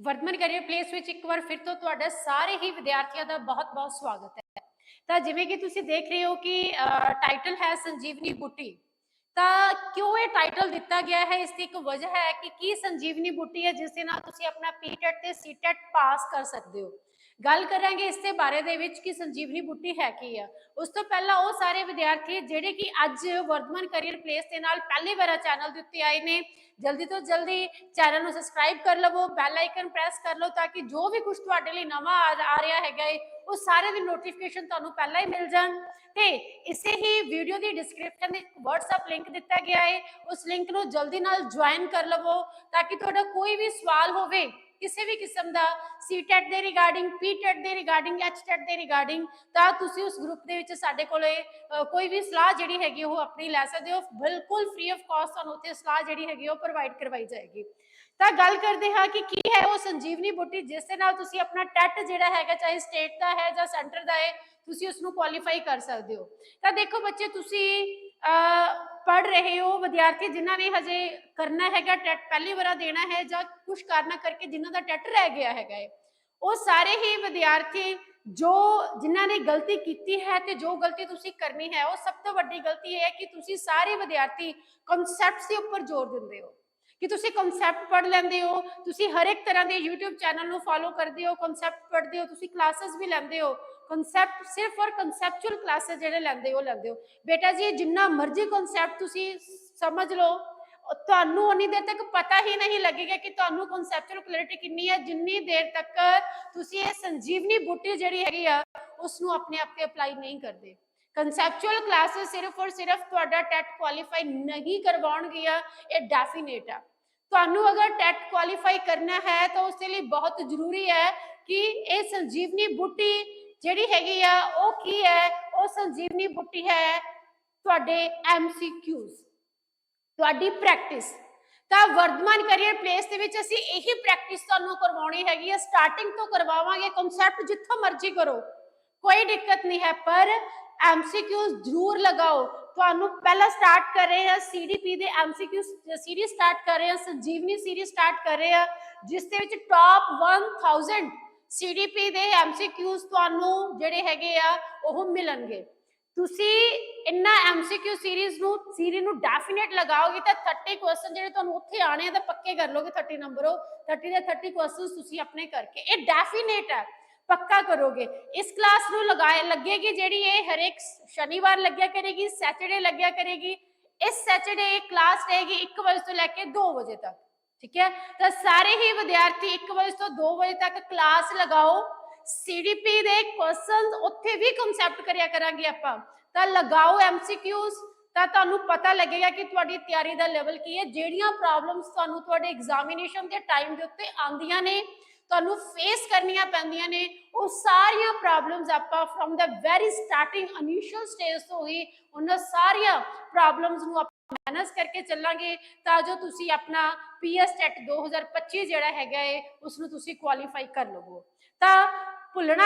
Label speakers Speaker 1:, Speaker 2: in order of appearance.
Speaker 1: ਵਰਤਮਾਨ career place ਵਿੱਚ ਇੱਕ ਵਾਰ ਫਿਰ ਤੋਂ ਤੁਹਾਡਾ ਸਾਰੇ ਹੀ ਵਿਦਿਆਰਥੀਆਂ ਦਾ ਬਹੁਤ-ਬਹੁਤ ਸਵਾਗਤ ਹੈ। ਤਾਂ ਜਿਵੇਂ ਕਿ ਤੁਸੀਂ ਦੇਖ ਰਹੇ ਹੋ ਕਿ ਟਾਈਟਲ ਹੈ ਸੰਜੀਵਨੀ ਬੁੱਟੀ। ਤਾਂ ਕਿਉਂ ਇਹ ਟਾਈਟਲ ਦਿੱਤਾ ਗਿਆ ਹੈ? ਇਸ ਦੀ ਇੱਕ ਵਜ੍ਹਾ ਹੈ ਕਿ ਕੀ ਸੰਜੀਵਨੀ ਬੁੱਟੀ ਹੈ ਜਿਸ ਦੇ ਨਾਲ ਤੁਸੀਂ ਆਪਣਾ ਪੀਟੈਟ ਤੇ ਸੀਟੈਟ ਪਾਸ ਕਰ ਸਕਦੇ ਹੋ। ਗੱਲ ਕਰਾਂਗੇ ਇਸ ਦੇ ਬਾਰੇ ਦੇ ਵਿੱਚ ਕਿ ਸੰਜੀਵਨੀ ਬੁੱਟੀ ਹੈ ਕੀ ਆ। ਉਸ ਤੋਂ ਪਹਿਲਾਂ ਉਹ ਸਾਰੇ ਵਿਦਿਆਰਥੀ ਜਿਹੜੇ ਕਿ ਅੱਜ ਵਰਧਮਨ ਕੈਰੀਅਰ ਪਲੇਸ ਦੇ ਨਾਲ ਪਹਿਲੀ ਵਾਰ ਚੈਨਲ ਦੇ ਉੱਤੇ ਆਏ ਨੇ ਜਲਦੀ ਤੋਂ ਜਲਦੀ ਚੈਨਲ ਨੂੰ ਸਬਸਕ੍ਰਾਈਬ ਕਰ ਲਵੋ ਬੈਲ ਆਈਕਨ ਪ੍ਰੈਸ ਕਰ ਲਓ ਤਾਂ ਕਿ ਜੋ ਵੀ ਕੁਝ ਤੁਹਾਡੇ ਲਈ ਨਵਾਂ ਆ ਆ ਰਿਹਾ ਹੈਗਾ ਏ, ਉਹ ਸਾਰੇ ਦੀ ਨੋਟੀਫਿਕੇਸ਼ਨ ਤੁਹਾਨੂੰ ਪਹਿਲਾਂ ਹੀ ਮਿਲ ਜਾਣ। ਤੇ ਇਸੇ ਹੀ ਵੀਡੀਓ ਦੀ ਡਿਸਕ੍ਰਿਪਸ਼ਨ ਵਿੱਚ WhatsApp ਲਿੰਕ ਦਿੱਤਾ ਗਿਆ ਹੈ ਉਸ ਲਿੰਕ ਨੂੰ ਜਲਦੀ ਨਾਲ ਜੁਆਇਨ ਕਰ ਲਵੋ ਤਾਂ ਕਿ ਤੁਹਾਡਾ ਕੋਈ ਵੀ ਸਵਾਲ ਹੋਵੇ ਕਿਸੇ ਵੀ ਕਿਸਮ ਦਾ ਸੀਟੈਟ ਦੇ ਰਿਗਾਰਡਿੰਗ ਪੀਟੈਟ ਦੇ ਰਿਗਾਰਡਿੰਗ ਐਚਟੈਟ ਦੇ ਰਿਗਾਰਡਿੰਗ ਤਾਂ ਤੁਸੀਂ ਉਸ ਗਰੁੱਪ ਦੇ ਵਿੱਚ ਸਾਡੇ ਕੋਲੇ ਕੋਈ ਵੀ ਸਲਾਹ ਜਿਹੜੀ ਹੈਗੀ ਉਹ ਆਪਣੀ ਲੈ ਸਕਦੇ ਹੋ। ਬਿਲਕੁਲ ਫ੍ਰੀ ਆਫ ਕਾਸਟ ਤੁਹਾਨੂੰ ਉੱਥੇ ਸਲਾਹ ਜਿਹੜੀ ਹੈਗੀ ਉਹ ਪ੍ਰੋਵਾਈਡ ਕਰਵਾਈ ਜਾਏਗੀ। ਤਾਂ ਗੱਲ ਕਰਦੇ ਹਾਂ ਕਿ ਕੀ ਹੈ ਉਹ ਸੰਜੀਵਨੀ ਬੁੱਟੀ, ਜਿਸ ਦੇ ਨਾਲ ਤੁਸੀਂ ਆਪਣਾ ਟੈਟ ਜਿਹੜਾ ਹੈਗਾ, ਚਾਹੇ ਸਟੇਟ ਦਾ ਹੈ ਜਾਂ ਸੈਂਟਰ ਦਾ ਹੈ, ਤੁਸੀਂ ਉਸ ਨੂੰ ਕੁਆਲੀਫਾਈ ਕਰ ਸਕਦੇ ਹੋ। ਤਾਂ ਦੇਖੋ ਬੱਚੇ, ਤੁਸੀਂ ਪੜ ਰਹੇ ਹੋ ਵਿਦਿਆਰਥੀ ਜਿਨ੍ਹਾਂ ਨੇ ਹਜੇ ਕਰਨਾ ਹੈਗਾ ਟੈਟ, ਪਹਿਲੀ ਵਾਰ ਦੇਣਾ ਹੈ ਜਾਂ ਕੁਝ ਕਾਰਨਾ ਕਰਕੇ ਜਿਨ੍ਹਾਂ ਦਾ ਟੈਟ ਰਹਿ ਗਿਆ ਹੈਗਾ ਹੈ। ਉਹ ਸਾਰੇ ਹੀ ਵਿਦਿਆਰਥੀ ਜੋ ਜਿਨ੍ਹਾਂ ਨੇ ਗਲਤੀ ਕੀਤੀ ਹੈ ਤੇ ਜੋ ਗਲਤੀ ਤੁਸੀਂ ਕਰਨੀ ਹੈ, ਉਹ ਸਭ ਤੋਂ ਵੱਡੀ ਗਲਤੀ ਇਹ ਹੈ ਕਿ ਤੁਸੀਂ ਸਾਰੇ ਵਿਦਿਆਰਥੀ ਕਨਸੈਪਟਸ ਦੇ ਉੱਪਰ ਜ਼ੋਰ ਦਿੰਦੇ ਹੋ। ਕਿ ਤੁਸੀਂ ਕਨਸੈਪਟ ਪੜ੍ਹ ਲੈਂਦੇ ਹੋ, ਤੁਸੀਂ ਹਰ ਇੱਕ ਤਰ੍ਹਾਂ ਦੇ YouTube ਚੈਨਲ ਨੂੰ ਫੋਲੋ ਕਰਦੇ ਹੋ ਕਨਸੈਪਟ ਪੜ੍ਹਦੇ ਹੋ, ਤੁਸੀਂ ਕਲਾਸਿਸ ਵੀ ਲੈਂਦੇ ਹੋ ਕਨਸੈਪਟ ਸਿਰਫ ਔਰ ਕਨਸੈਪਚੁਅਲ ਕਲਾਸਿਸ ਜਿਹੜੇ ਲੈਂਦੇ ਹੋ ਲੈਂਦੇ ਹੋ। ਬੇਟਾ ਜੀ, ਜਿੰਨਾ ਮਰਜ਼ੀ ਕਨਸੈਪਟ ਤੁਸੀਂ ਸਮਝ ਲਓ, ਤੁਹਾਨੂੰ ਉਨੀ ਦੇਰ ਤੱਕ ਪਤਾ ਹੀ ਨਹੀਂ ਲੱਗੇਗਾ ਕਿ ਤੁਹਾਨੂੰ ਕਨਸੈਪਚੁਅਲ ਕਲੈਰਿਟੀ ਕਿੰਨੀ ਹੈ, ਜਿੰਨੀ ਦੇਰ ਤੱਕ ਤੁਸੀਂ ਇਹ ਸੰਜੀਵਨੀ ਬੂਟੀ ਜਿਹੜੀ ਹੈਗੀ ਆ ਉਸ ਨੂੰ ਆਪਣੇ ਆਪ ਤੇ ਅਪਲਾਈ ਨਹੀਂ ਕਰਦੇ। ਕਨਸੈਪਚੁਅਲ ਕਲਾਸਿਸ ਸਿਰਫ ਔਰ ਸਿਰਫ ਤੁਹਾਡਾ ਟੈਟ ਕੁਆਲੀਫਾਈ ਨਹੀਂ ਕਰਵਾਉਣਗੀਆਂ ਇਹ ਡੈਫੀਨੇਟ ਆ। ਤੁਹਾਨੂੰ ਅਗਰ ਟੈਟ ਕੁਆਲੀਫਾਈ ਕਰਨਾ ਹੈ ਤਾਂ ਉਸ ਦੇ ਲਈ ਬਹੁਤ ਜ਼ਰੂਰੀ ਹੈ ਕਿ ਇਹ ਸੰਜੀਵਨੀ ਬੁੱਟੀ ਜਿਹੜੀ ਹੈਗੀ ਆ, ਉਹ ਕੀ ਹੈ? ਉਹ ਸੰਜੀਵਨੀ ਬੁੱਟੀ ਹੈ ਤੁਹਾਡੇ ਐਮਸੀਕਿਊਜ਼ ਤੁਹਾਡੀ ਪ੍ਰੈਕਟਿਸ ਤਾਂ ਵਰਧਮਾਨ ਕੈਰੀਅਰ ਪਲੇਸ ਦੇ ਵਿੱਚ ਅਸੀਂ ਇਹੀ ਪ੍ਰੈਕਟਿਸ ਤੁਹਾਨੂੰ ਕਰਵਾਉਣੀ ਹੈਗੀ ਆ। ਸਟਾਰਟਿੰਗ ਤੋਂ ਕਰਵਾਵਾਂਗੇ ਕਨਸੈਪਟ ਜਿੱਥੋਂ ਮਰਜ਼ੀ ਕਰੋ। ਕੋਈ ਦਿੱਕਤ ਨਹੀਂ ਹੈ, ਪਰ ਐਮਸੀਕਿਊਜ਼ ਜ਼ਰੂਰ ਲਗਾਓ। ਤੁਹਾਨੂੰ ਪਹਿਲਾਂ ਸਟਾਰਟ ਕਰ ਰਹੇ ਹਾਂ ਸੀਡੀਪੀ ਦੇ ਐਮਸੀਕਿਊ ਸੀਰੀਜ਼ ਸਟਾਰਟ ਕਰ ਰਹੇ ਹਾਂ, ਸੰਜੀਵਨੀ ਸੀਰੀਜ਼ ਸਟਾਰਟ ਕਰ ਰਹੇ ਹਾਂ, ਜਿਸ ਦੇ ਵਿੱਚ ਟਾਪ 1000 ਸੀਡੀਪੀ ਦੇ ਐਮਸੀਕਿਊਜ਼ ਤੁਹਾਨੂੰ ਜਿਹੜੇ ਹੈਗੇ ਆ, ਉਹ ਮਿਲਣਗੇ। ਤੁਸੀਂ ਇੰਨਾ ਐਮਸੀਕਿਊ ਸੀਰੀਜ਼ ਨੂੰ ਸੀਰੀਜ਼ ਨੂੰ ਡੈਫੀਨੇਟ ਲਗਾਓਗੇ ਤਾਂ 30 ਕੁਐਸਚਨ ਜਿਹੜੇ ਤੁਹਾਨੂੰ ਉੱਥੇ ਆਣੇ ਆ ਤਾਂ ਪੱਕੇ ਕਰ ਲੋਗੇ 30 ਨੰਬਰ 30 ਦੇ 30 ਕੁਐਸਚਨਸ ਤੁਸੀਂ ਆਪਣੇ ਕਰਕੇ। ਇਹ ਡੈਫੀਨੇਟ ਹੈ। ਪੱਕਾ ਕਰੋਗੇ। ਇਸ ਕਲਾਸ ਨੂੰ ਲਗਾਏ, ਲੱਗੇਗੀ ਜਿਹੜੀ ਇਹ ਹਰੇਕ ਸ਼ਨੀਵਾਰ ਲੱਗਿਆ ਕਰੇਗੀ ਸੈਟਰਡੇ ਲੱਗਿਆ ਕਰੇਗੀ। ਇਸ ਸੈਟਰਡੇ ਕਲਾਸ ਰਹੇਗੀ 1 ਵਜੇ ਤੋਂ ਲੈ ਕੇ 2 ਵਜੇ ਤੱਕ। ਠੀਕ ਹੈ? ਤਾਂ ਸਾਰੇ ਹੀ ਵਿਦਿਆਰਥੀ 1 ਵਜੇ ਤੋਂ 2 ਵਜੇ ਤੱਕ ਕਲਾਸ ਲਗਾਓ। ਸੀਡੀਪੀ ਦੇ ਕੁਐਸਚਨਸ ਉੱਥੇ ਵੀ ਕਨਸੈਪਟ ਕਰਿਆ ਕਰਾਂਗੇ ਆਪਾਂ। ਤਾਂ ਲਗਾਓ ਐਮਸੀਕਿਊਜ਼ ਤਾਂ ਤੁਹਾਨੂੰ ਪਤਾ ਲੱਗੇਗਾ ਕਿ ਤੁਹਾਡੀ ਤਿਆਰੀ ਦਾ ਲੈਵਲ ਕੀ ਹੈ। ਜਿਹੜੀਆਂ ਪ੍ਰੋਬਲਮਸ ਤੁਹਾਨੂੰ ਤੁਹਾਡੇ ਐਗਜ਼ਾਮੀਨੇਸ਼ਨ ਦੇ ਟਾਈਮ ਦੇ ਉੱਤੇ ਆਉਂਦੀਆਂ ਨੇ ਤੁਹਾਨੂੰ ਫੇਸ ਕਰਨੀਆਂ ਪੈਂਦੀਆਂ ਨੇ। ਉਹ ਸਾਰੀਆਂ ਪ੍ਰੋਬਲਮਸ ਆਪਾਂ ਫਰਮ ਦਾ ਵੈਰੀ ਸਟਾਰਟਿੰਗ ਇਨੀਸ਼ੀਅਲ ਸਟੇਜ ਤੋਂ ਹੀ ਉਹਨਾਂ ਸਾਰੀਆਂ ਪ੍ਰੋਬਲਮਸ ਨੂੰ ਆਪਾਂ ਮੈਨੇਜ ਕਰਕੇ ਚੱਲਾਂਗੇ ਤਾਂ ਜੋ ਤੁਸੀਂ ਆਪਣਾ ਪੀਐਸ ਟੈਟ 2025 ਜਿਹੜਾ ਹੈਗਾ ਹੈ ਉਸ ਨੂੰ ਤੁਸੀਂ ਕੁਆਲੀਫਾਈ ਕਰ ਲਵੋ। ਤਾਂ ਭੁੱਲਣਾ